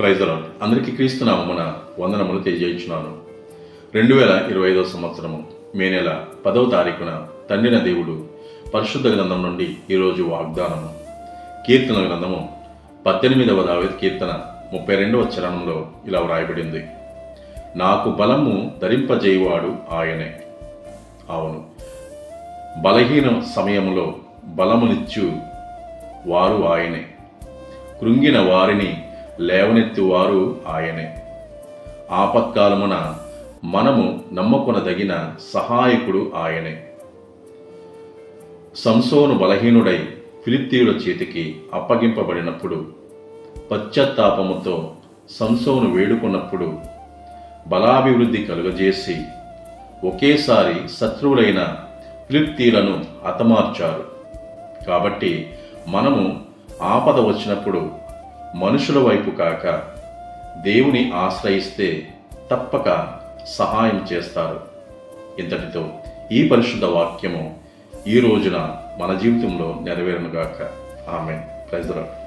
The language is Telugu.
ప్రైజరా అందరికీ క్రీస్తునామమున వందనములు తెలియజేయించున్నాను. రెండు వేల ఇరవై ఐదవ సంవత్సరము మే నెల పదవ తారీఖున తండ్రిన దేవుడు పరిశుద్ధ గ్రంథం నుండి ఈరోజు వాగ్దానము. కీర్తన గ్రంథము పద్దెనిమిదవ దావేది కీర్తన ముప్పై రెండవ చరణంలో ఇలా వ్రాయబడింది. నాకు బలము ధరింపజేయువాడు ఆయనే. అవును. బలహీన సమయంలో బలమునిచ్చు వారు ఆయనే. కృంగిన వారిని లేవనెత్తువారు ఆయనే. ఆపత్కాలమున మనము నమ్ముకొనదగిన సహాయకుడు ఆయనే. సంసోను బలహీనుడై ఫిలిప్తీయుల చేతికి అప్పగింపబడినప్పుడు పశ్చాత్తాపముతో సంసోను వేడుకున్నప్పుడు బలాభివృద్ధి కలుగజేసి ఒకేసారి శత్రువులైన ఫిలిప్తీలను హతమార్చారు. కాబట్టి మనము ఆపద వచ్చినప్పుడు మనుషుల వైపు కాక దేవుని ఆశ్రయిస్తే తప్పక సహాయం చేస్తారు. ఇంతటితో ఈ పరిశుద్ధ వాక్యము ఈ రోజున మన జీవితంలో నెరవేరునుగాక ఆమె ప్రజలకు